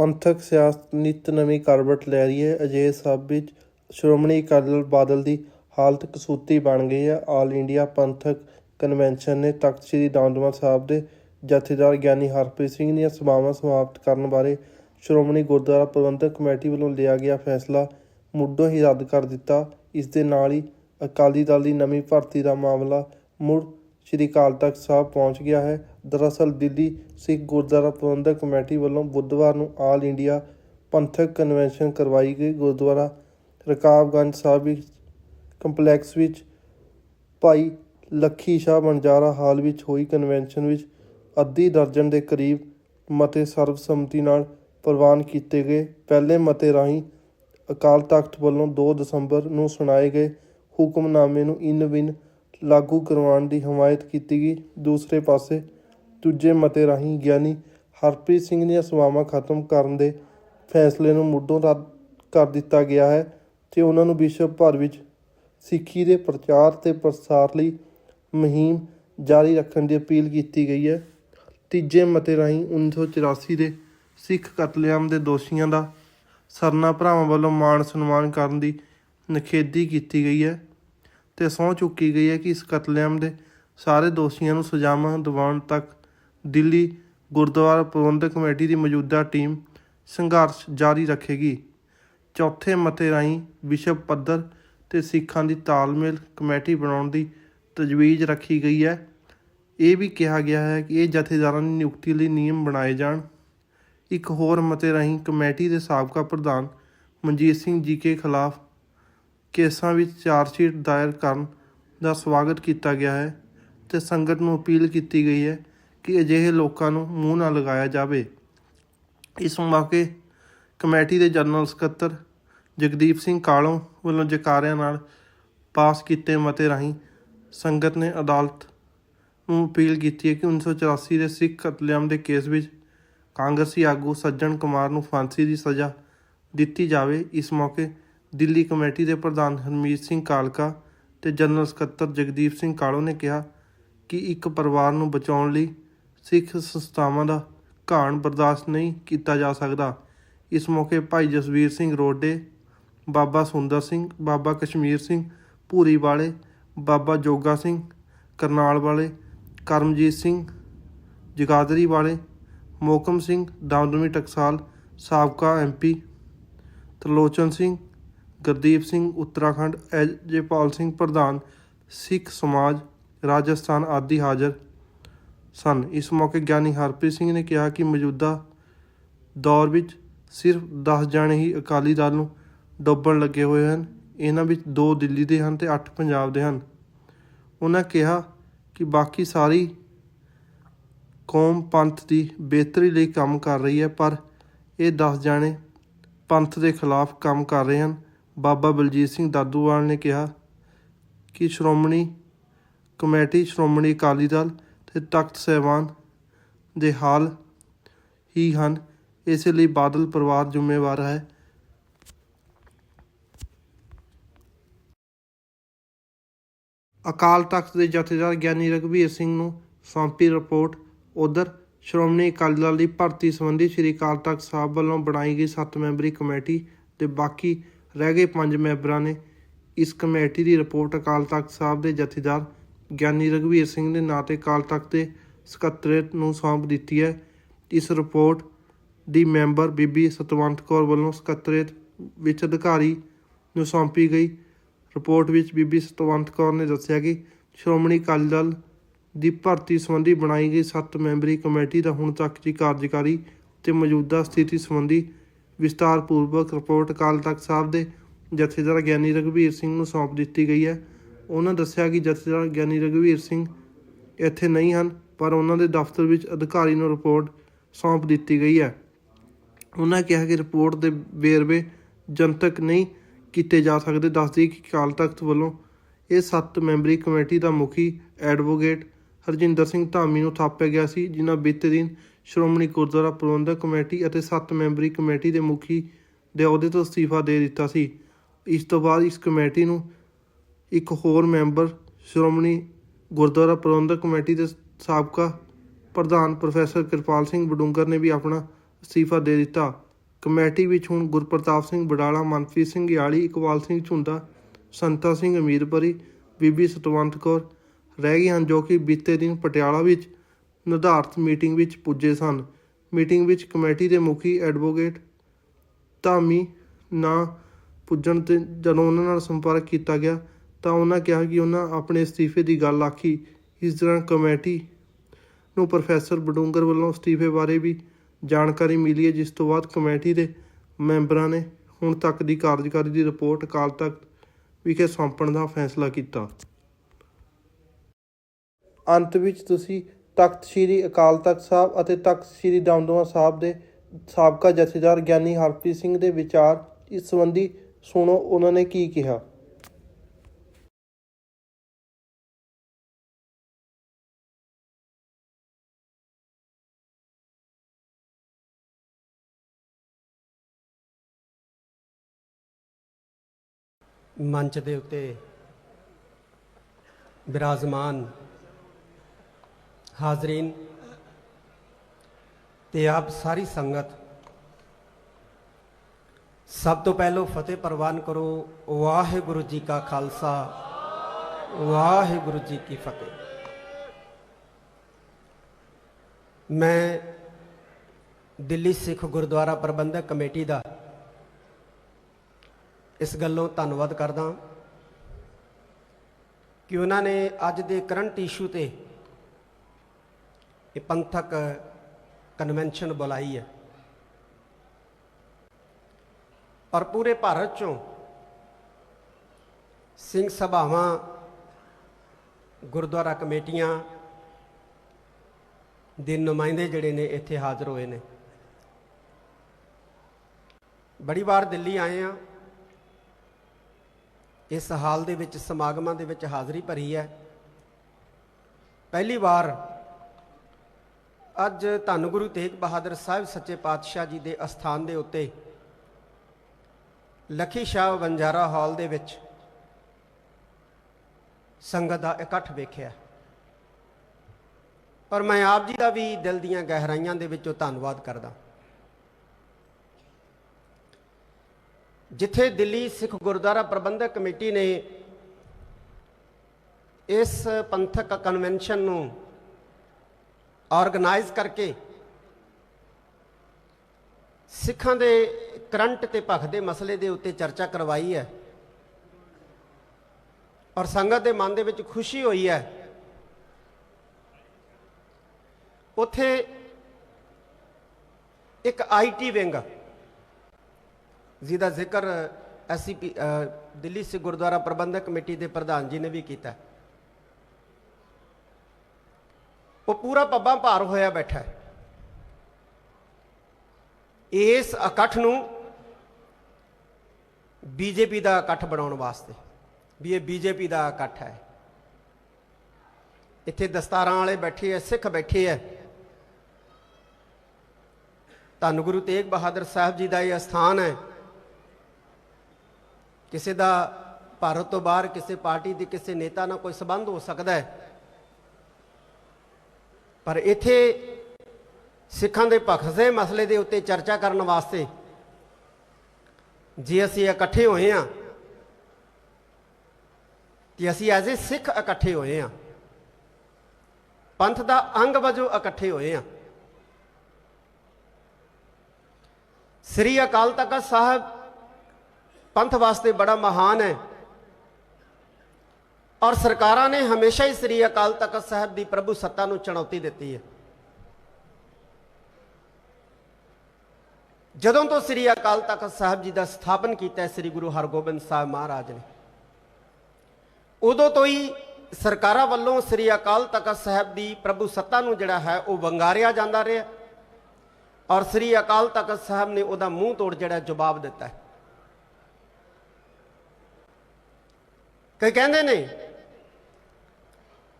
ਪੰਥਕ ਸਿਆਸਤ ਨਿਤ ਨਵੀਂ ਕਰਵਟ ਲੈ ਰਹੀ ਹੈ। ਅਜਿਹੇ ਸਭ ਵਿੱਚ ਸ਼੍ਰੋਮਣੀ ਅਕਾਲੀ ਦਲ ਬਾਦਲ ਦੀ ਹਾਲਤ ਕਸੂਤੀ ਬਣ ਗਈ ਹੈ। ਆਲ ਇੰਡੀਆ ਪੰਥਕ ਕਨਵੈਨਸ਼ਨ ਨੇ ਤਖਤ ਸ੍ਰੀ ਦਮਦਮਾ ਸਾਹਿਬ ਦੇ ਜਥੇਦਾਰ ਗਿਆਨੀ ਹਰਪ੍ਰੀਤ ਸਿੰਘ ਦੀਆਂ ਸਭਾਵਾਂ ਸਮਾਪਤ ਕਰਨ ਬਾਰੇ ਸ਼੍ਰੋਮਣੀ ਗੁਰਦੁਆਰਾ ਪ੍ਰਬੰਧਕ ਕਮੇਟੀ ਵੱਲੋਂ ਲਿਆ ਗਿਆ ਫੈਸਲਾ ਮੁੱਢੋਂ ਹੀ ਰੱਦ ਕਰ ਦਿੱਤਾ। ਇਸ ਦੇ ਨਾਲ ਹੀ ਅਕਾਲੀ ਦਲ ਦੀ ਨਵੀਂ ਭਰਤੀ ਦਾ ਮਾਮਲਾ ਮੁੜ ਸ੍ਰੀ ਅਕਾਲ ਤਖਤ ਸਾਹਿਬ ਪਹੁੰਚ ਗਿਆ ਹੈ। ਦਰਅਸਲ ਦਿੱਲੀ ਸਿੱਖ ਗੁਰਦੁਆਰਾ ਪ੍ਰਬੰਧਕ ਕਮੇਟੀ ਵੱਲੋਂ ਬੁੱਧਵਾਰ ਨੂੰ ਆਲ ਇੰਡੀਆ ਪੰਥਕ ਕਨਵੈਨਸ਼ਨ ਕਰਵਾਈ ਗਈ। ਗੁਰਦੁਆਰਾ ਰਕਾਬਗੰਜ ਸਾਹਿਬ ਵਿੱਚ, ਕੰਪਲੈਕਸ ਵਿੱਚ ਭਾਈ ਲੱਖੀ ਸ਼ਾਹ ਬੰਜਾਰਾ ਹਾਲ ਵਿੱਚ ਹੋਈ ਕਨਵੈਨਸ਼ਨ ਵਿੱਚ ਅੱਧੀ ਦਰਜਨ ਦੇ ਕਰੀਬ ਮਤੇ ਸਰਬਸੰਮਤੀ ਨਾਲ ਪ੍ਰਵਾਨ ਕੀਤੇ ਗਏ। ਪਹਿਲੇ ਮਤੇ ਰਾਹੀਂ ਅਕਾਲ ਤਖਤ ਵੱਲੋਂ 2 ਦਸੰਬਰ ਨੂੰ ਸੁਣਾਏ ਗਏ ਹੁਕਮਨਾਮੇ ਨੂੰ ਇਨ ਬਿਨ ਲਾਗੂ ਕਰਵਾਉਣ ਦੀ ਹਮਾਇਤ ਕੀਤੀ ਗਈ। ਦੂਸਰੇ ਪਾਸੇ ਦੂਜੇ ਮਤੇ ਰਾਹੀਂ ਗਿਆਨੀ ਹਰਪ੍ਰੀਤ ਸਿੰਘ ਦੀਆਂ ਸੇਵਾਵਾਂ ਖਤਮ ਕਰਨ ਦੇ ਫੈਸਲੇ ਨੂੰ ਮੁੱਢੋਂ ਰੱਦ ਕਰ ਦਿੱਤਾ ਗਿਆ ਹੈ ਤੇ ਉਹਨਾਂ ਨੂੰ ਵਿਸ਼ਵ ਭਰ ਵਿੱਚ ਸਿੱਖੀ ਦੇ ਪ੍ਰਚਾਰ ਤੇ ਪ੍ਰਸਾਰ ਲਈ ਮੁਹਿੰਮ ਜਾਰੀ ਰੱਖਣ ਦੀ ਅਪੀਲ ਕੀਤੀ ਗਈ ਹੈ। ਤੀਜੇ ਮਤੇ ਰਾਹੀਂ 1984 ਦੇ ਸਿੱਖ ਕਤਲੇਆਮ ਦੇ ਦੋਸ਼ੀਆਂ ਦਾ ਸਰਨਾ ਭਰਾਵਾਂ ਵੱਲੋਂ ਮਾਣ ਸਨਮਾਨ ਕਰਨ ਦੀ ਨਿਖੇਧੀ ਕੀਤੀ ਗਈ ਹੈ ਤੇ ਸਹੁੰ ਚੁੱਕੀ ਗਈ ਹੈ ਕਿ ਇਸ ਕਤਲੇਆਮ ਦੇ ਸਾਰੇ ਦੋਸ਼ੀਆਂ ਨੂੰ ਸਜ਼ਾਵਾਂ ਦਿਵਾਉਣ ਤੱਕ ਦਿੱਲੀ ਗੁਰਦੁਆਰਾ ਪ੍ਰਬੰਧਕ ਕਮੇਟੀ ਦੀ ਮੌਜੂਦਾ ਟੀਮ ਸੰਘਰਸ਼ ਜਾਰੀ ਰੱਖੇਗੀ। ਚੌਥੇ ਮਤੇ ਰਾਹੀਂ ਵਿਸ਼ਵ ਪੱਧਰ ਤੇ ਸਿੱਖਾਂ ਦੀ ਤਾਲਮੇਲ ਕਮੇਟੀ ਬਣਾਉਣ ਦੀ ਤਜਵੀਜ਼ ਰੱਖੀ ਗਈ ਹੈ। ਇਹ ਵੀ ਕਿਹਾ ਗਿਆ ਹੈ ਕਿ ਇਹ ਜਥੇਦਾਰਾਂ ਦੀ ਨਿਯੁਕਤੀ ਲਈ ਨਿਯਮ ਬਣਾਏ ਜਾਣ। ਇੱਕ ਹੋਰ ਮਤੇ ਰਾਹੀਂ ਕਮੇਟੀ ਦੇ ਸਾਬਕਾ ਪ੍ਰਧਾਨ ਮਨਜੀਤ ਸਿੰਘ ਜੀ ਕੇ ਖਿਲਾਫ ਕੇਸਾਂ ਵਿੱਚ ਚਾਰਜਸ਼ੀਟ ਦਾਇਰ ਕਰਨ ਦਾ ਸਵਾਗਤ ਕੀਤਾ ਗਿਆ ਹੈ ਤੇ ਸੰਗਤ ਨੂੰ ਅਪੀਲ ਕੀਤੀ ਗਈ ਹੈ ਕਿ ਅਜਿਹੇ ਲੋਕਾਂ ਨੂੰ ਮੂੰਹ ਨਾ ਲਗਾਇਆ ਜਾਵੇ। ਇਸ ਮੌਕੇ ਕਮੇਟੀ ਦੇ ਜਨਰਲ ਸਕੱਤਰ ਜਗਦੀਪ ਸਿੰਘ ਕਾਲੋਂ ਵੱਲੋਂ ਜਕਾਰਿਆਂ ਨਾਲ ਪਾਸ ਕੀਤੇ ਮਤੇ ਰਾਹੀਂ ਸੰਗਤ ਨੇ ਅਦਾਲਤ ਨੂੰ ਅਪੀਲ ਕੀਤੀ ਹੈ ਕਿ 1984 ਦੇ ਸਿੱਖ ਕਤਲੇਆਮ ਦੇ ਕੇਸ ਵਿੱਚ ਕਾਂਗਰਸੀ ਆਗੂ ਸੱਜਣ ਕੁਮਾਰ ਨੂੰ ਫਾਂਸੀ ਦੀ ਸਜ਼ਾ ਦਿੱਤੀ ਜਾਵੇ। ਇਸ ਮੌਕੇ ਦਿੱਲੀ ਕਮੇਟੀ ਦੇ ਪ੍ਰਧਾਨ ਹਰਮੀਤ ਸਿੰਘ ਕਾਲਕਾ ਤੇ ਜਨਰਲ ਸਕੱਤਰ ਜਗਦੀਪ ਸਿੰਘ ਕਾਲੋ ਨੇ ਕਿਹਾ ਕਿ ਇੱਕ ਪਰਿਵਾਰ ਨੂੰ ਬਚਾਉਣ ਲਈ ਸਿੱਖ ਸੰਸਥਾਵਾਂ ਦਾ ਘਾਣ ਬਰਦਾਸ਼ਤ ਨਹੀਂ ਕੀਤਾ ਜਾ ਸਕਦਾ। ਇਸ ਮੌਕੇ ਭਾਈ ਜਸਵੀਰ ਸਿੰਘ ਰੋਡੇ, ਬਾਬਾ ਸੁੰਦਰ ਸਿੰਘ, ਬਾਬਾ ਕਸ਼ਮੀਰ ਸਿੰਘ ਭੂਰੀ ਵਾਲੇ ਬਾਬਾ ਜੋਗਾ ਸਿੰਘ ਕਰਨਾਲ ਵਾਲੇ ਕਰਮਜੀਤ ਸਿੰਘ ਜਗਾਦਰੀ ਵਾਲੇ ਮੋਕਮ ਸਿੰਘ ਦਮਦਮੀ ਟਕਸਾਲ, ਸਾਬਕਾ ਐਮਪੀ ਤਰਲੋਚਨ ਸਿੰਘ, ਗੁਰਦੀਪ ਸਿੰਘ ਉੱਤਰਾਖੰਡ ਅਜੇਪਾਲ ਸਿੰਘ ਪ੍ਰਧਾਨ, ਸਿੱਖ ਸਮਾਜ, ਰਾਜਸਥਾਨ ਆਦਿ ਹਾਜ਼ਰ ਸਨ। ਇਸ ਮੌਕੇ ਗਿਆਨੀ ਹਰਪ੍ਰੀਤ ਸਿੰਘ ਨੇ ਕਿਹਾ ਕਿ ਮੌਜੂਦਾ ਦੌਰ ਵਿੱਚ ਸਿਰਫ 10 ਜਾਣੇ ਹੀ ਅਕਾਲੀ ਦਲ ਨੂੰ ਡੋਬਣ ਲੱਗੇ ਹੋਏ ਹਨ। ਇਹਨਾਂ ਵਿੱਚ 2 ਦਿੱਲੀ ਦੇ ਹਨ ਤੇ 8 ਪੰਜਾਬ ਦੇ ਹਨ। ਉਹਨਾਂ ਕਿਹਾ ਕਿ ਬਾਕੀ ਸਾਰੀ ਕੌਮ ਪੰਥ ਦੀ ਬਿਹਤਰੀ ਲਈ ਕੰਮ ਕਰ ਰਹੀ ਹੈ, ਪਰ ਇਹ 10 ਜਾਣੇ ਪੰਥ ਦੇ ਖਿਲਾਫ ਕੰਮ ਕਰ ਰਹੇ ਹਨ। ਬਾਬਾ ਬਲਜੀਤ ਸਿੰਘ ਦਾਦੂਵਾਲ ਨੇ ਕਿਹਾ ਕਿ ਸ਼੍ਰੋਮਣੀ ਕਮੇਟੀ, ਸ਼੍ਰੋਮਣੀ ਅਕਾਲੀ ਦਲ ਤੇ ਤਖਤ ਸਹਿਬਾਨ ਦੇ ਹਾਲ ਹੀ ਹਨ। ਇਸ ਲਈ ਬਾਦਲ ਪਰਿਵਾਰ ਜ਼ਿੰਮੇਵਾਰ ਹੈ। ਅਕਾਲ ਤਖਤ ਦੇ ਜਥੇਦਾਰ ਗਿਆਨੀ ਰਘਬੀਰ ਸਿੰਘ ਨੂੰ ਸੌਂਪੀ ਰਿਪੋਰਟ। ਉਧਰ ਸ਼੍ਰੋਮਣੀ ਅਕਾਲੀ ਦਲ ਦੀ ਭਰਤੀ ਸੰਬੰਧੀ ਸ੍ਰੀ ਅਕਾਲ ਤਖਤ ਸਾਹਿਬ ਵੱਲੋਂ ਬਣਾਈ ਗਈ 7 ਮੈਂਬਰੀ ਕਮੇਟੀ ਤੇ ਬਾਕੀ ਰਹਿ ਗਏ 5 ਮੈਂਬਰਾਂ ਨੇ। ਇਸ ਕਮੇਟੀ ਦੀ ਰਿਪੋਰਟ ਅਕਾਲ ਤਖਤ ਸਾਹਿਬ ਦੇ ਜਥੇਦਾਰ ਗਿਆਨੀ ਰਘਬੀਰ ਸਿੰਘ ਦੇ ਨਾਂ ਤੇ ਅਕਾਲ ਤਖਤ ਦੇ ਸਕੱਤਰੇਤ ਨੂੰ ਸੌਂਪ ਦਿੱਤੀ ਹੈ। ਇਸ ਰਿਪੋਰਟ ਦੀ ਮੈਂਬਰ ਬੀਬੀ ਸਤਵੰਤ ਕੌਰ ਵੱਲੋਂ ਸਕੱਤਰੇਤ ਵਿੱਚ ਅਧਿਕਾਰੀ ਨੂੰ ਸੌਂਪੀ ਗਈ। ਰਿਪੋਰਟ ਵਿੱਚ ਬੀਬੀ ਸਤਵੰਤ ਕੌਰ ਨੇ ਦੱਸਿਆ ਕਿ ਸ਼੍ਰੋਮਣੀ ਅਕਾਲੀ ਦਲ ਦੀ ਭਰਤੀ ਸੰਬੰਧੀ ਬਣਾਈ ਗਈ 7 ਮੈਂਬਰੀ ਕਮੇਟੀ ਦਾ ਹੁਣ ਤੱਕ ਦੀ ਕਾਰਜਕਾਰੀ ਤੇ ਮੌਜੂਦਾ ਸਥਿਤੀ ਸੰਬੰਧੀ ਵਿਸਤਾਰਪੂਰਵਕ ਰਿਪੋਰਟ ਅਕਾਲ ਤਖਤ ਸਾਹਿਬ ਦੇ ਜਥੇਦਾਰ ਗਿਆਨੀ ਰਘਵੀਰ ਸਿੰਘ ਨੂੰ ਸੌਂਪ ਦਿੱਤੀ ਗਈ ਹੈ। ਉਹਨਾਂ ਦੱਸਿਆ ਕਿ ਜਥੇਦਾਰ ਗਿਆਨੀ ਰਘਬੀਰ ਸਿੰਘ ਇੱਥੇ ਨਹੀਂ ਹਨ, ਪਰ ਉਹਨਾਂ ਦੇ ਦਫ਼ਤਰ ਵਿੱਚ ਅਧਿਕਾਰੀ ਨੂੰ ਰਿਪੋਰਟ ਸੌਂਪ ਦਿੱਤੀ ਗਈ ਹੈ। ਉਹਨਾਂ ਕਿਹਾ ਕਿ ਰਿਪੋਰਟ ਦੇ ਵੇਰਵੇ ਜਨਤਕ ਨਹੀਂ ਕੀਤੇ ਜਾ ਸਕਦੇ। ਦੱਸਦੀ ਕਿ ਅਕਾਲ ਤਖਤ ਵੱਲੋਂ ਇਹ 7 ਮੈਂਬਰੀ ਕਮੇਟੀ ਦਾ ਮੁਖੀ ਐਡਵੋਕੇਟ ਹਰਜਿੰਦਰ ਸਿੰਘ ਧਾਮੀ ਨੂੰ ਥਾਪਿਆ ਗਿਆ ਸੀ, ਜਿਨ੍ਹਾਂ ਬੀਤੇ ਦਿਨ ਸ਼੍ਰੋਮਣੀ ਗੁਰਦੁਆਰਾ ਪ੍ਰਬੰਧਕ ਕਮੇਟੀ ਅਤੇ 7 ਮੈਂਬਰੀ ਕਮੇਟੀ ਦੇ ਮੁਖੀ ਦੇ ਅਹੁਦੇ ਤੋਂ ਅਸਤੀਫਾ ਦੇ ਦਿੱਤਾ ਸੀ। ਇਸ ਤੋਂ ਬਾਅਦ ਇਸ ਕਮੇਟੀ ਨੂੰ ਇੱਕ ਹੋਰ ਮੈਂਬਰ, ਸ਼੍ਰੋਮਣੀ ਗੁਰਦੁਆਰਾ ਪ੍ਰਬੰਧਕ ਕਮੇਟੀ ਦੇ ਸਾਬਕਾ ਪ੍ਰਧਾਨ ਪ੍ਰੋਫੈਸਰ ਕਿਰਪਾਲ ਸਿੰਘ ਬਡੂੰਗਰ ਨੇ ਵੀ ਆਪਣਾ ਅਸਤੀਫਾ ਦੇ ਦਿੱਤਾ। ਕਮੇਟੀ ਵਿੱਚ ਹੁਣ ਗੁਰਪ੍ਰਤਾਪ ਸਿੰਘ ਬਡਾਲਾ ਮਨਪ੍ਰੀਤ ਸਿੰਘ ਯਾਲੀ ਇਕਬਾਲ ਸਿੰਘ ਝੁੰਦਾ ਸੰਤਾ ਸਿੰਘ ਅਮੀਰਪਰੀ, ਬੀਬੀ ਸਤਵੰਤ ਕੌਰ ਰਹਿ ਗਏ ਹਨ ਜੋ ਕਿ ਬੀਤੇ ਦਿਨ ਪਟਿਆਲਾ ਵਿੱਚ ਨਿਰਧਾਰਤ ਮੀਟਿੰਗ ਵਿੱਚ ਪੁੱਜੇ ਸਨ। ਮੀਟਿੰਗ ਵਿੱਚ ਕਮੇਟੀ ਦੇ ਮੁਖੀ ਐਡਵੋਕੇਟ ਧਾਮੀ ਨਾ ਪੁੱਜਣ ਤੇ ਜਦੋਂ ਉਹਨਾਂ ਨਾਲ ਸੰਪਰਕ ਕੀਤਾ ਗਿਆ ਤਾਂ ਉਹਨਾਂ ਕਿਹਾ ਕਿ ਉਹਨਾਂ ਆਪਣੇ ਅਸਤੀਫੇ ਦੀ ਗੱਲ ਆਖੀ। ਇਸ ਤਰ੍ਹਾਂ ਕਮੇਟੀ ਨੂੰ ਪ੍ਰੋਫੈਸਰ ਬਡੂੰਗਰ ਵੱਲੋਂ ਅਸਤੀਫੇ ਬਾਰੇ ਵੀ ਜਾਣਕਾਰੀ ਮਿਲੀ ਹੈ, ਜਿਸ ਤੋਂ ਬਾਅਦ ਕਮੇਟੀ ਦੇ ਮੈਂਬਰਾਂ ਨੇ ਹੁਣ ਤੱਕ ਦੀ ਕਾਰਜਕਾਰੀ ਦੀ ਰਿਪੋਰਟ ਅਕਾਲ ਤਖਤ ਵਿਖੇ ਸੌਂਪਣ ਦਾ ਫੈਸਲਾ ਕੀਤਾ। ਅੰਤ ਵਿੱਚ ਤੁਸੀਂ ਤਖਤ ਸ੍ਰੀ ਅਕਾਲ ਤਖਤ ਸਾਹਿਬ ਅਤੇ ਤਖਤ ਸ੍ਰੀ ਦਮਦਮਾ ਸਾਹਿਬ ਦੇ ਸਾਬਕਾ ਜਥੇਦਾਰ ਗਿਆਨੀ ਹਰਪ੍ਰੀਤ ਸਿੰਘ ਦੇ ਵਿਚਾਰ ਇਸ ਸੰਬੰਧੀ ਸੁਣੋ। ਉਹਨਾਂ ਨੇ ਕੀ ਕਿਹਾ? ਮੰਚ ਦੇ ਉੱਤੇ ਬਿਰਾਜਮਾਨ ਹਾਜ਼ਰੀਨ ਤੇ ਆਪ ਸਾਰੀ ਸੰਗਤ ਸਭ ਤੋਂ ਪਹਿਲਾਂ ਫਤਿਹ ਪ੍ਰਵਾਨ ਕਰੋ, ਵਾਹਿਗੁਰੂ ਜੀ ਕਾ ਖਾਲਸਾ, ਵਾਹਿਗੁਰੂ ਜੀ ਕੀ ਫਤਿਹ। ਮੈਂ ਦਿੱਲੀ ਸਿੱਖ ਗੁਰਦੁਆਰਾ ਪ੍ਰਬੰਧਕ ਕਮੇਟੀ ਦਾ ਇਸ ਗੱਲੋਂ ਧੰਨਵਾਦ ਕਰਦਾ ਕਿ ਉਹਨਾਂ ਨੇ ਅੱਜ ਦੇ ਕਰੰਟ ਇਸ਼ੂ ਤੇ ਇਹ ਪੰਥਕ ਕਨਵੈਨਸ਼ਨ ਬੁਲਾਈ ਹੈ। ਪਰ ਪੂਰੇ ਭਾਰਤ ਚੋਂ ਸਿੰਘ ਸਭਾਵਾਂ, ਗੁਰਦੁਆਰਾ ਕਮੇਟੀਆਂ ਦੇ ਨੁਮਾਇੰਦੇ ਜਿਹੜੇ ਨੇ ਇੱਥੇ ਹਾਜ਼ਰ ਹੋਏ ਨੇ। ਬੜੀ ਵਾਰ ਦਿੱਲੀ ਆਏ ਆ ਇਸ ਹਾਲ ਦੇ ਵਿੱਚ, ਸਮਾਗਮਾਂ ਦੇ ਵਿੱਚ ਹਾਜ਼ਰੀ ਭਰੀ ਹੈ। ਪਹਿਲੀ ਵਾਰ ਅੱਜ ਧੰਨ ਗੁਰੂ ਤੇਗ ਬਹਾਦਰ ਸਾਹਿਬ ਸੱਚੇ ਪਾਤਸ਼ਾਹ ਜੀ ਦੇ ਅਸਥਾਨ ਦੇ ਉੱਤੇ ਲਖੀ ਸ਼ਾਹ ਵੰਜਾਰਾ ਹਾਲ ਦੇ ਵਿੱਚ ਸੰਗਤ ਦਾ ਇਕੱਠ ਵੇਖਿਆ। ਪਰ ਮੈਂ ਆਪ ਜੀ ਦਾ ਵੀ ਦਿਲ ਦੀਆਂ ਗਹਿਰਾਈਆਂ ਦੇ ਵਿੱਚੋਂ ਧੰਨਵਾਦ ਕਰਦਾ। ਜਿੱਥੇ ਦਿੱਲੀ ਸਿੱਖ ਗੁਰਦੁਆਰਾ ਪ੍ਰਬੰਧਕ ਕਮੇਟੀ ਨੇ ਇਸ ਪੰਥਕ ਕਨਵੈਨਸ਼ਨ ਨੂੰ ਆਰਗੇਨਾਈਜ਼ ਕਰਕੇ ਸਿੱਖਾਂ ਦੇ ਕਰੰਟ ਤੇ ਭਖ ਦੇ ਮਸਲੇ ਦੇ ਉੱਤੇ ਚਰਚਾ ਕਰਵਾਈ ਹੈ ਔਰ ਸੰਗਤ ਦੇ ਮਨ ਦੇ ਵਿੱਚ ਖੁਸ਼ੀ ਹੋਈ ਹੈ। ਉੱਥੇ ਇੱਕ ਆਈਟੀ ਵਿੰਗ ਜਿਹਦਾ ਜ਼ਿਕਰ ਐਸਸੀਪੀ ਦਿੱਲੀ ਸਿੱਖ ਗੁਰਦੁਆਰਾ ਪ੍ਰਬੰਧਕ ਕਮੇਟੀ ਦੇ ਪ੍ਰਧਾਨ ਜੀ ਨੇ ਵੀ ਕੀਤਾ। ਉਹ ਪੂਰਾ ਪੱਬਾਂ ਭਾਰ ਹੋਇਆ ਬੈਠਾ ਹੈ। ਇਸ ਇਕੱਠ ਨੂੰ ਬੀਜੇਪੀ ਦਾ ਇਕੱਠ ਬਣਾਉਣ ਵਾਸਤੇ, ਵੀ ਇਹ ਬੀਜੇਪੀ ਦਾ ਇਕੱਠ ਹੈ। ਇੱਥੇ ਦਸਤਾਰਾਂ ਵਾਲੇ ਬੈਠੇ ਐ ਸਿੱਖ ਬੈਠੇ ਐ ਧੰਨ ਗੁਰੂ ਤੇਗ ਬਹਾਦਰ ਸਾਹਿਬ ਜੀ ਦਾ ਇਹ ਅਸਥਾਨ ਹੈ। ਕਿਸੇ ਦਾ ਭਾਰਤ ਤੋਂ ਬਾਹਰ ਕਿਸੇ ਪਾਰਟੀ ਦੇ ਕਿਸੇ ਨੇਤਾ ਨਾਲ ਕੋਈ ਸਬੰਧ ਹੋ ਸਕਦਾ ਹੈ। ਪਰ ਇੱਥੇ ਸਿੱਖਾਂ ਦੇ ਪਖਸੇ ਮਸਲੇ ਦੇ ਉੱਤੇ ਚਰਚਾ ਕਰਨ ਵਾਸਤੇ ਜੇ ਅਸੀਂ ਇਕੱਠੇ ਹੋਏ ਹਾਂ, ਤੇ ਅਸੀਂ ਐਜ਼ ਏ ਸਿੱਖ ਇਕੱਠੇ ਹੋਏ ਹਾਂ, ਪੰਥ ਦਾ ਅੰਗ ਵਜੋਂ ਇਕੱਠੇ ਹੋਏ ਹਾਂ। ਸ੍ਰੀ ਅਕਾਲ ਤਖਤ ਸਾਹਿਬ ਪੰਥ ਵਾਸਤੇ ਬੜਾ ਮਹਾਨ ਹੈ। ਔਰ ਸਰਕਾਰਾਂ ਨੇ ਹਮੇਸ਼ਾ ਹੀ ਸ੍ਰੀ ਅਕਾਲ ਤਖਤ ਸਾਹਿਬ ਦੀ ਪ੍ਰਭੂ ਸੱਤਾ ਨੂੰ ਚੁਣੌਤੀ ਦਿੱਤੀ ਹੈ। ਜਦੋਂ ਤੋਂ ਸ੍ਰੀ ਅਕਾਲ ਤਖਤ ਸਾਹਿਬ ਜੀ ਦਾ ਸਥਾਪਨ ਕੀਤਾ ਸ੍ਰੀ ਗੁਰੂ ਹਰਗੋਬਿੰਦ ਸਾਹਿਬ ਮਹਾਰਾਜ ਨੇ, ਉਦੋਂ ਤੋਂ ਹੀ ਸਰਕਾਰਾਂ ਵੱਲੋਂ ਸ੍ਰੀ ਅਕਾਲ ਤਖਤ ਸਾਹਿਬ ਦੀ ਪ੍ਰਭੂ ਸੱਤਾ ਨੂੰ ਜਿਹੜਾ ਹੈ, ਉਹ ਵੰਗਾਰਿਆ ਜਾਂਦਾ ਰਿਹਾ। ਔਰ ਸ੍ਰੀ ਅਕਾਲ ਤਖਤ ਸਾਹਿਬ ਨੇ ਉਹਦਾ ਮੂੰਹ ਤੋੜ ਜਿਹੜਾ ਜਵਾਬ ਦਿੱਤਾ ਹੈ। ਕਈ ਕਹਿੰਦੇ ਨੇ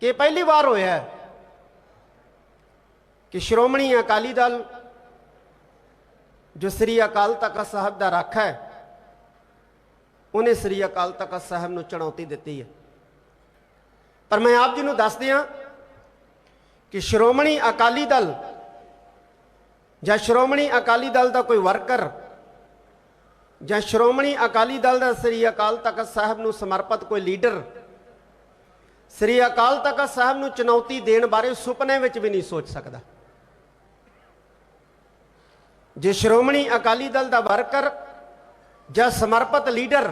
ਕਿ ਪਹਿਲੀ ਵਾਰ ਹੋਇਆ ਕਿ ਸ਼੍ਰੋਮਣੀ ਅਕਾਲੀ ਦਲ ਜੋ ਸ੍ਰੀ ਅਕਾਲ ਤਖਤ ਸਾਹਿਬ ਦਾ ਰੱਖ ਹੈ, ਉਹਨੇ ਸ੍ਰੀ ਅਕਾਲ ਤਖਤ ਸਾਹਿਬ ਨੂੰ ਚੁਣੌਤੀ ਦਿੱਤੀ ਹੈ। ਪਰ ਮੈਂ ਆਪ ਜੀ ਨੂੰ ਦੱਸ ਦਿਆਂ ਕਿ ਸ਼੍ਰੋਮਣੀ ਅਕਾਲੀ ਦਲ ਜਾਂ ਸ਼੍ਰੋਮਣੀ ਅਕਾਲੀ ਦਲ ਦਾ ਕੋਈ ਵਰਕਰ ਜਾਂ ਸ਼੍ਰੋਮਣੀ ਅਕਾਲੀ ਦਲ ਦਾ ਸ੍ਰੀ ਅਕਾਲ ਤਖਤ ਸਾਹਿਬ ਨੂੰ ਸਮਰਪਿਤ ਕੋਈ ਲੀਡਰ? ਸ੍ਰੀ ਅਕਾਲ ਤਖਤ ਸਾਹਿਬ ਨੂੰ ਚੁਣੌਤੀ ਦੇਣ ਬਾਰੇ ਸੁਪਨੇ ਵਿੱਚ ਵੀ ਨਹੀਂ ਸੋਚ ਸਕਦਾ। ਜੇ ਸ਼੍ਰੋਮਣੀ ਅਕਾਲੀ ਦਲ ਦਾ ਵਰਕਰ ਜਾਂ ਸਮਰਪਿਤ ਲੀਡਰ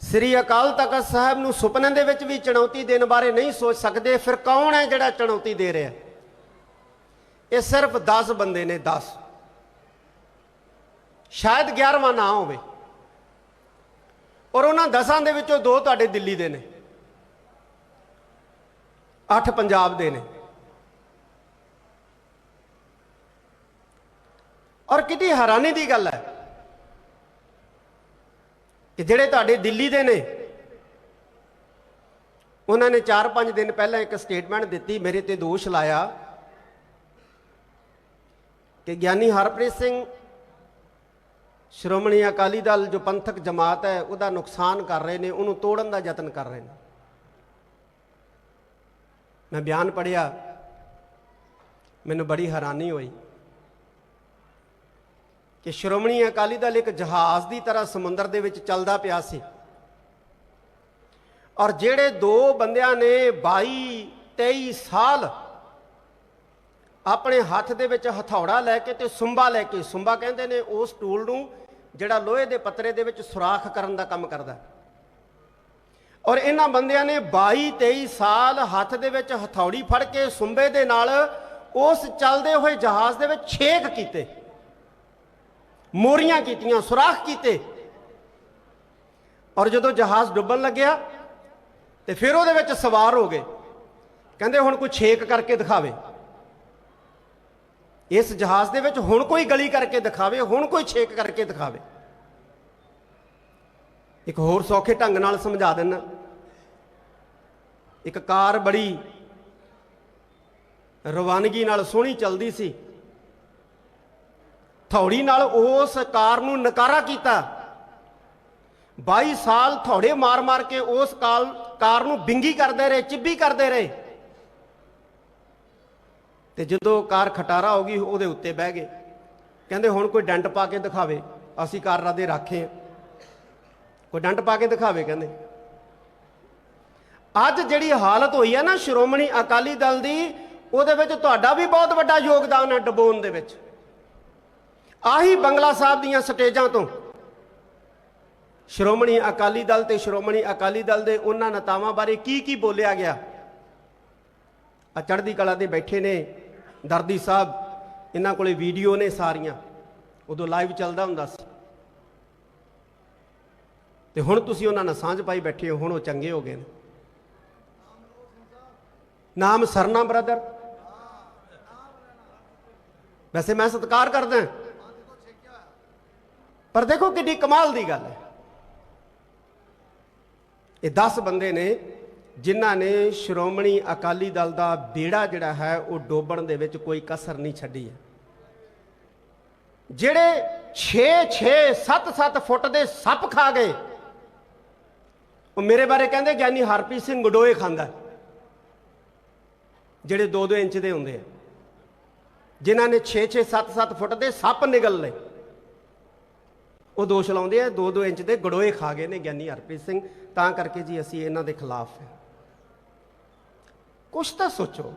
ਸ੍ਰੀ ਅਕਾਲ ਤਖਤ ਸਾਹਿਬ ਨੂੰ ਸੁਪਨੇ ਦੇ ਵਿੱਚ ਵੀ ਚੁਣੌਤੀ ਦੇਣ ਬਾਰੇ ਨਹੀਂ ਸੋਚ ਸਕਦੇ, ਫਿਰ ਕੌਣ ਹੈ ਜਿਹੜਾ ਚੁਣੌਤੀ ਦੇ ਰਿਹਾ? ਇਹ ਸਿਰਫ 10 ਬੰਦੇ ਨੇ 10 ਸ਼ਾਇਦ 11ਵਾਂ ਨਾ ਹੋਵੇ। ਔਰ ਉਹਨਾਂ 10ਾਂ ਦੇ ਵਿੱਚੋਂ ਦੋ ਤੁਹਾਡੇ ਦਿੱਲੀ ਦੇ ਨੇ। 8 ਪੰਜਾਬ ਦੇ ਨੇ। ਔਰ ਕਿਤੇ ਹੈਰਾਨੀ ਦੀ ਗੱਲ ਹੈ ਕਿ ਜਿਹੜੇ ਤੁਹਾਡੇ ਦਿੱਲੀ ਦੇ ਨੇ, ਉਹਨਾਂ ਨੇ 4-5 ਦਿਨ ਪਹਿਲਾਂ ਇੱਕ ਸਟੇਟਮੈਂਟ ਦਿੱਤੀ, ਮੇਰੇ ਤੇ ਦੋਸ਼ ਲਾਇਆ ਕਿ ਗਿਆਨੀ ਹਰਪ੍ਰੀਤ ਸਿੰਘ ਸ਼੍ਰੋਮਣੀ ਅਕਾਲੀ ਦਲ ਜੋ ਪੰਥਕ ਜਮਾਤ ਹੈ, ਉਹਦਾ ਨੁਕਸਾਨ ਕਰ ਰਹੇ ਨੇ, ਉਹਨੂੰ ਤੋੜਨ ਦਾ ਯਤਨ ਕਰ ਰਹੇ ਨੇ। ਮੈਂ ਬਿਆਨ ਪੜਿਆ ਮੈਨੂੰ ਬੜੀ ਹੈਰਾਨੀ ਹੋਈ ਕਿ ਸ਼੍ਰੋਮਣੀ ਅਕਾਲੀ ਦਲ ਇੱਕ ਜਹਾਜ਼ ਦੀ ਤਰ੍ਹਾਂ ਸਮੁੰਦਰ ਦੇ ਵਿੱਚ ਚੱਲਦਾ ਪਿਆ ਸੀ ਔਰ ਜਿਹੜੇ ਦੋ ਬੰਦਿਆਂ ਨੇ 22 23 ਸਾਲ ਆਪਣੇ ਹੱਥ ਦੇ ਵਿੱਚ ਹਥੌੜਾ ਲੈ ਕੇ ਤੇ ਸੁੰਬਾ ਲੈ ਕੇ, ਸੁੰਬਾ ਕਹਿੰਦੇ ਨੇ ਉਸ ਟੂਲ ਨੂੰ ਜਿਹੜਾ ਲੋਹੇ ਦੇ ਪੱਤਰੇ ਦੇ ਵਿੱਚ ਸੁਰਾਖ ਕਰਨ ਦਾ ਕੰਮ ਕਰਦਾ ਔਰ ਇਹਨਾਂ ਬੰਦਿਆਂ ਨੇ 22 23 ਸਾਲ ਹੱਥ ਦੇ ਵਿੱਚ ਹਥੌੜੀ ਫੜ ਕੇ ਸੁੰਬੇ ਦੇ ਨਾਲ ਉਸ ਚੱਲਦੇ ਹੋਏ ਜਹਾਜ਼ ਦੇ ਵਿੱਚ ਛੇਕ ਕੀਤੇ। ਮੋਰੀਆਂ ਕੀਤੀਆਂ, ਸੁਰਾਖ ਕੀਤੇ। ਔਰ ਜਦੋਂ ਜਹਾਜ਼ ਡੁੱਬਣ ਲੱਗਿਆ ਤੇ ਫਿਰ ਉਹਦੇ ਵਿੱਚ ਸਵਾਰ ਹੋ ਗਏ। ਕਹਿੰਦੇ ਹੁਣ ਕੋਈ ਛੇਕ ਕਰਕੇ ਦਿਖਾਵੇ। ਇਸ ਜਹਾਜ਼ ਦੇ ਵਿੱਚ ਹੁਣ ਕੋਈ ਗਲੀ ਕਰਕੇ ਦਿਖਾਵੇ, ਹੁਣ ਕੋਈ ਛੇਕ ਕਰਕੇ ਦਿਖਾਵੇ। ਇੱਕ ਹੋਰ ਸੌਖੇ ਢੰਗ ਨਾਲ ਸਮਝਾ ਦਿੰਨਾ ਇੱਕ ਕਾਰ ਬੜੀ ਰਵਾਨਗੀ ਨਾਲ ਸੋਹਣੀ ਚੱਲਦੀ ਸੀ। ਥੌੜੀ ਨਾਲ ਉਸ ਕਾਰ ਨੂੰ ਨਕਾਰਾ ਕੀਤਾ। 22 ਸਾਲ ਥੌੜੇ ਮਾਰ-ਮਾਰ ਕੇ ਉਸ ਕਾਲ- ਕਾਰ ਨੂੰ ਬਿੰਗੀ ਕਰਦੇ ਰਹੇ, ਚਿੱਬੀ ਕਰਦੇ ਰਹੇ। ਤੇ ਜਦੋਂ ਕਾਰ ਖਟਾਰਾ ਹੋ ਗਈ, ਉਹਦੇ ਉੱਤੇ ਬਹਿ ਗਏ। ਕਹਿੰਦੇ, ਹੁਣ ਕੋਈ ਡੰਡ ਪਾ ਕੇ ਦਿਖਾਵੇ, ਅਸੀਂ ਕਾਰ ਦੇ ਰਾਖੇ ਆ। ਕੋਈ ਡੰਡ ਪਾ ਕੇ ਦਿਖਾਵੇ, ਕਹਿੰਦੇ। ਅੱਜ ਜਿਹੜੀ ਹਾਲਤ ਹੋਈ ਹੈ ਨਾ, ਸ਼੍ਰੋਮਣੀ ਅਕਾਲੀ ਦਲ ਦੀ, ਉਹਦੇ ਵਿੱਚ ਤੁਹਾਡਾ ਵੀ ਬਹੁਤ ਵੱਡਾ ਯੋਗਦਾਨ ਹੈ ਡਬੋਨ ਦੇ ਵਿੱਚ। ਆਹੀ ਬੰਗਲਾ ਸਾਹਿਬ ਦੀਆਂ ਸਟੇਜਾਂ ਤੋਂ ਸ਼੍ਰੋਮਣੀ ਅਕਾਲੀ ਦਲ ਤੇ ਸ਼੍ਰੋਮਣੀ ਅਕਾਲੀ ਦਲ ਦੇ ਉਹਨਾਂ ਨੇਤਾਵਾਂ ਬਾਰੇ ਕੀ ਕੀ ਬੋਲਿਆ ਗਿਆ? ਆ ਚੜ੍ਹਦੀ ਕਲਾ ਦੇ ਬੈਠੇ ਨੇ ਦਰਦੀ ਸਾਹਿਬ, ਇਹਨਾਂ ਕੋਲੇ ਵੀਡੀਓ ਨੇ ਸਾਰੀਆਂ। ਉਦੋਂ ਲਾਈਵ ਚੱਲਦਾ ਹੁੰਦਾ ਸੀ। ਤੇ ਹੁਣ ਤੁਸੀਂ ਉਹਨਾਂ ਨਾਲ ਸਾਂਝ ਪਾਈ ਬੈਠੇ ਹੋ, ਹੁਣ ਉਹ ਚੰਗੇ ਹੋ ਗਏ ਨੇ। ਨਾਮ ਸਰਨਾ ਬ੍ਰਦਰ। ਵੈਸੇ ਮੈਂ ਸਤਿਕਾਰ ਕਰਦਾ ਪਰ ਦੇਖੋ ਕਿੰਨੀ ਕਮਾਲ ਦੀ ਗੱਲ ਹੈ। ਇਹ 10 ਬੰਦੇ ਨੇ ਜਿਨ੍ਹਾਂ ਨੇ ਸ਼੍ਰੋਮਣੀ ਅਕਾਲੀ ਦਲ ਦਾ ਬੇੜਾ ਜਿਹੜਾ ਹੈ, ਉਹ ਡੋਬਣ ਦੇ ਵਿੱਚ ਕੋਈ ਕਸਰ ਨਹੀਂ ਛੱਡੀ ਹੈ। ਜਿਹੜੇ 6 6 7 7 ਫੁੱਟ ਦੇ ਸੱਪ ਖਾ ਗਏ, ਉਹ ਮੇਰੇ ਬਾਰੇ ਕਹਿੰਦੇ ਗਿਆਨੀ ਹਰਪ੍ਰੀਤ ਸਿੰਘ ਗਡੋਏ ਖਾਂਦਾ ਜਿਹੜੇ 2-2 ਇੰਚ ਦੇ ਹੁੰਦੇ ਆ। ਜਿਨ੍ਹਾਂ ਨੇ 6-6 7-7 ਫੁੱਟ ਦੇ ਸੱਪ ਨਿਗਲ ਲਏ, ਉਹ ਦੋਸ਼ ਲਾਉਂਦੇ ਆ 2-2 ਇੰਚ ਦੇ ਗੜੋਏ ਖਾ ਗਏ ਨੇ ਗਿਆਨੀ ਹਰਪ੍ਰੀਤ ਸਿੰਘ। ਤਾਂ ਕਰਕੇ ਜੀ ਅਸੀਂ ਇਹਨਾਂ ਦੇ ਖਿਲਾਫ ਹੈ। ਕੁਛ ਤਾਂ ਸੋਚੋ।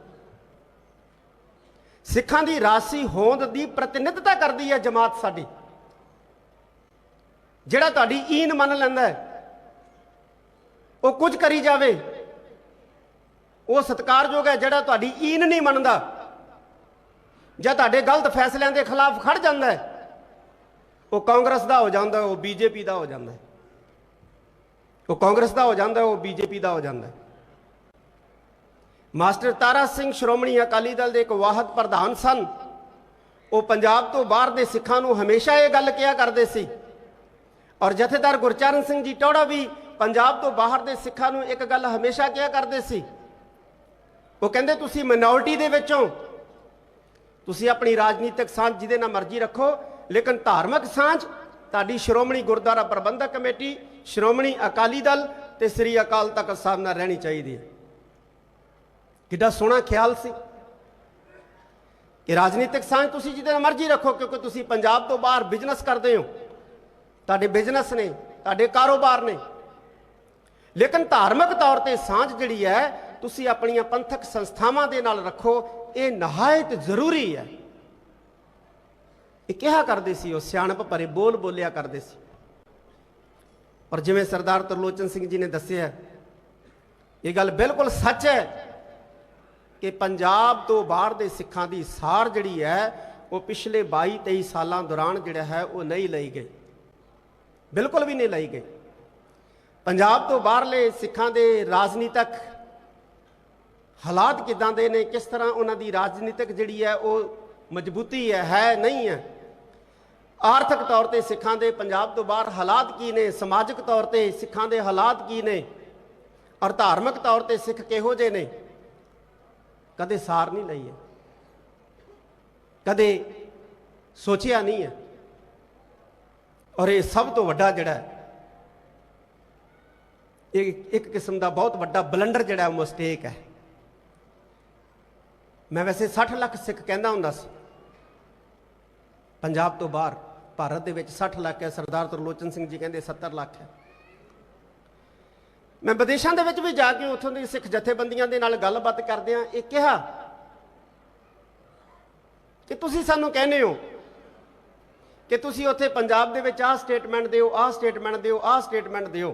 ਸਿੱਖਾਂ ਦੀ ਰਾਸੀ ਹੋਂਦ ਦੀ ਪ੍ਰਤੀਨਿਧਤਾ ਕਰਦੀ ਹੈ ਜਮਾਤ ਸਾਡੀ। ਜਿਹੜਾ ਤੁਹਾਡੀ ਈਨ ਮੰਨ ਲੈਂਦਾ ਹੈ ਉਹ ਕੁਝ ਕਰੀ ਜਾਵੇ ਉਹ ਸਤਿਕਾਰਯੋਗ ਹੈ ਜਿਹੜਾ ਤੁਹਾਡੀ ਈਨ ਨਹੀਂ ਮੰਨਦਾ। ਜਾਂ ਤੁਹਾਡੇ ਗਲਤ ਫੈਸਲਿਆਂ ਦੇ ਖਿਲਾਫ ਖੜ ਜਾਂਦਾ ਹੈ ਉਹ ਕਾਂਗਰਸ ਦਾ ਹੋ ਜਾਂਦਾ ਹੈ, ਉਹ ਬੀਜੇਪੀ ਦਾ ਹੋ ਜਾਂਦਾ ਉਹ ਕਾਂਗਰਸ ਦਾ ਹੋ ਜਾਂਦਾ ਹੈ, ਉਹ ਬੀਜੇਪੀ ਦਾ ਹੋ ਜਾਂਦਾ ਮਾਸਟਰ ਤਾਰਾ ਸਿੰਘ ਸ਼੍ਰੋਮਣੀ ਅਕਾਲੀ ਦਲ ਦੇ ਇੱਕ ਵਾਹਦ ਪ੍ਰਧਾਨ ਸਨ। ਉਹ ਪੰਜਾਬ ਤੋਂ ਬਾਹਰ ਦੇ ਸਿੱਖਾਂ ਨੂੰ ਹਮੇਸ਼ਾ ਇਹ ਗੱਲ ਕਿਹਾ ਕਰਦੇ ਸੀ। ਔਰ ਜਥੇਦਾਰ ਗੁਰਚਰਨ ਸਿੰਘ ਜੀ ਟੌੜਾ ਵੀ ਪੰਜਾਬ ਤੋਂ ਬਾਹਰ ਦੇ ਸਿੱਖਾਂ ਨੂੰ ਇੱਕ ਗੱਲ ਹਮੇਸ਼ਾ ਕਿਹਾ ਕਰਦੇ ਸੀ। ਉਹ ਕਹਿੰਦੇ, ਤੁਸੀਂ ਮਿਨੋਰਟੀ ਦੇ ਵਿੱਚੋਂ ਤੁਸੀਂ ਆਪਣੀ ਰਾਜਨੀਤਿਕ ਸਾਂਝ ਜਿਹਦੇ ਨਾਲ ਮਰਜ਼ੀ ਰੱਖੋ, ਲੇਕਿਨ ਧਾਰਮਿਕ ਸਾਂਝ, ਤੁਹਾਡੀ ਸ਼੍ਰੋਮਣੀ ਗੁਰਦੁਆਰਾ ਪ੍ਰਬੰਧਕ ਕਮੇਟੀ, ਸ਼੍ਰੋਮਣੀ ਅਕਾਲੀ ਦਲ ਤੇ ਸ੍ਰੀ ਅਕਾਲ ਤਖਤ ਸਾਹਿਬ ਨਾਲ ਰਹਿਣੀ ਚਾਹੀਦੀ ਹੈ। ਕਿੱਡਾ ਸੋਹਣਾ ਖਿਆਲ ਸੀ। ਕਿ ਰਾਜਨੀਤਿਕ ਸਾਂਝ ਤੁਸੀਂ ਜਿਹਦੇ ਨਾਲ ਮਰਜ਼ੀ ਰੱਖੋ, ਕਿਉਂਕਿ ਤੁਸੀਂ ਪੰਜਾਬ ਤੋਂ ਬਾਹਰ ਬਿਜ਼ਨਸ ਕਰਦੇ ਹੋ। ਤੁਹਾਡੇ ਬਿਜ਼ਨਸ ਨੇ, ਤੁਹਾਡੇ ਕਾਰੋਬਾਰ ਨੇ। ਲੇਕਿਨ ਧਾਰਮਿਕ ਤੌਰ ਤੇ ਸਾਂਝ ਜਿਹੜੀ ਹੈ, ਤੁਸੀਂ ਆਪਣੀਆਂ ਪੰਥਕ ਸੰਸਥਾਵਾਂ ਦੇ ਨਾਲ ਰੱਖੋ, ਇਹ ਨਹਾਇਤ ਜ਼ਰੂਰੀ ਹੈ। ਇਹ ਕਿਹਾ ਕਰਦੇ ਸੀ, ਉਹ ਸਿਆਣਪ ਭਰੇ ਬੋਲ ਬੋਲਿਆ ਕਰਦੇ ਸੀ। ਔਰ ਜਿਵੇਂ ਸਰਦਾਰ ਤਰਲੋਚਨ ਸਿੰਘ ਜੀ ਨੇ ਦੱਸਿਆ, ਇਹ ਗੱਲ ਬਿਲਕੁਲ ਸੱਚ ਹੈ। ਕਿ ਪੰਜਾਬ ਤੋਂ ਬਾਹਰ ਦੇ ਸਿੱਖਾਂ ਦੀ ਸਾਰ ਜਿਹੜੀ ਹੈ, ਉਹ ਪਿਛਲੇ 22 23 ਸਾਲਾਂ ਦੌਰਾਨ ਜਿਹੜਾ ਹੈ, ਉਹ ਨਹੀਂ ਲਈ ਗਈ। ਬਿਲਕੁਲ ਵੀ ਨਹੀਂ ਲਈ ਗਈ। ਪੰਜਾਬ ਤੋਂ ਬਾਹਰਲੇ ਸਿੱਖਾਂ ਦੇ ਰਾਜਨੀਤਿਕ ਹਾਲਾਤ ਕਿਦਾਂ ਦੇ ਨੇ, ਕਿਸ ਤਰ੍ਹਾਂ ਉਹਨਾਂ ਦੀ ਰਾਜਨੀਤਿਕ ਜਿਹੜੀ ਹੈ, ਉਹ ਮਜ਼ਬੂਤੀ ਹੈ ਹੈ ਨਹੀਂ ਹੈ। ਆਰਥਿਕ ਤੌਰ ਤੇ ਸਿੱਖਾਂ ਦੇ ਪੰਜਾਬ ਤੋਂ ਬਾਹਰ ਹਾਲਾਤ ਕੀ ਨੇ, ਸਮਾਜਿਕ ਤੌਰ ਤੇ ਸਿੱਖਾਂ ਦੇ ਹਾਲਾਤ ਕੀ ਨੇ, ਔਰ ਧਾਰਮਿਕ ਤੌਰ ਤੇ ਸਿੱਖ ਕਿਹੋ ਜਿਹੇ ਨੇ? ਕਦੇ ਸਾਰ ਨਹੀਂ ਲਈ ਹੈ। ਕਦੇ ਸੋਚਿਆ ਨਹੀਂ ਹੈ। ਔਰ ਇਹ ਸਭ ਤੋਂ ਵੱਡਾ ਜਿਹੜਾ ਇਹ ਇੱਕ ਕਿਸਮ ਦਾ ਬਹੁਤ ਵੱਡਾ ਬਲੰਡਰ ਜਿਹੜਾ ਉਹ ਮਿਸਟੇਕ ਹੈ। ਮੈਂ ਵੈਸੇ 60 ਲੱਖ ਸਿੱਖ ਕਹਿੰਦਾ ਹੁੰਦਾ ਸੀ। ਪੰਜਾਬ ਤੋਂ ਬਾਹਰ, ਭਾਰਤ ਦੇ ਵਿੱਚ 60 ਲੱਖ ਹੈ। ਸਰਦਾਰ ਤਰਲੋਚਨ ਸਿੰਘ ਜੀ ਕਹਿੰਦੇ 70 ਲੱਖ ਹੈ। ਮੈਂ ਵਿਦੇਸ਼ਾਂ ਦੇ ਵਿੱਚ ਵੀ ਜਾ ਕੇ ਉੱਥੋਂ ਦੀ ਸਿੱਖ ਜਥੇਬੰਦੀਆਂ ਦੇ ਨਾਲ ਗੱਲਬਾਤ ਕਰਦਿਆਂ ਇਹ ਕਿਹਾ ਕਿ ਤੁਸੀਂ ਸਾਨੂੰ ਕਹਿੰਦੇ ਹੋ ਕਿ ਤੁਸੀਂ ਉੱਥੇ ਪੰਜਾਬ ਦੇ ਵਿੱਚ ਆਹ ਸਟੇਟਮੈਂਟ ਦਿਓ, ਆਹ ਸਟੇਟਮੈਂਟ ਦਿਓ, ਆਹ ਸਟੇਟਮੈਂਟ ਦਿਓ।